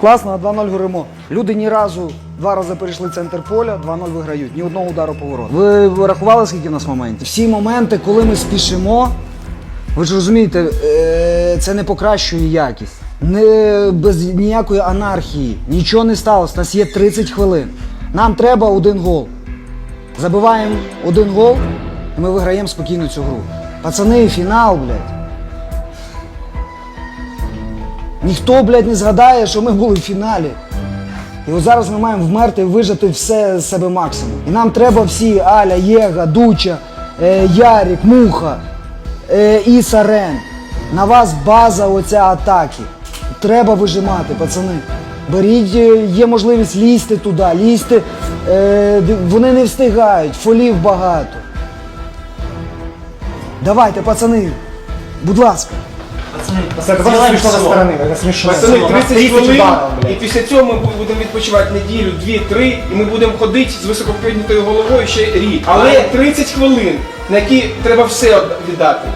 Класно, на 2-0 горимо. Люди ні разу два рази перейшли центр поля, 2-0 виграють, ні одного удару по ворот. Ви, ви рахували, скільки в нас моментів? Всі моменти, коли ми спішимо, ви ж розумієте, е, це не покращує якість. Не, без ніякої анархії. Нічого не сталося. У нас є 30 хвилин. Нам треба один гол. Забиваємо один гол, і ми виграємо спокійно цю гру. Пацани, фінал, блядь. Ніхто, блядь, не згадає, що ми були в фіналі. І от зараз ми маємо вмерти і вижати все з себе максимум. І нам треба всі Аля, Єга, Дуча, е, Ярік, Муха, е, Іса Рен. На вас база оця атаки. Треба вижимати, пацани. Беріть, е, є можливість лізти туди, лізти. Е, вони не встигають, фолів багато. Давайте, пацани, будь ласка. Це дуже смішно со сторони, це смішно. Пацани, У нас 30 хвилин, і після цього ми будемо відпочивати неділю, дві-три, і ми будемо ходити з високопіднятою головою ще рік. Але 30 хвилин, на які треба все віддати.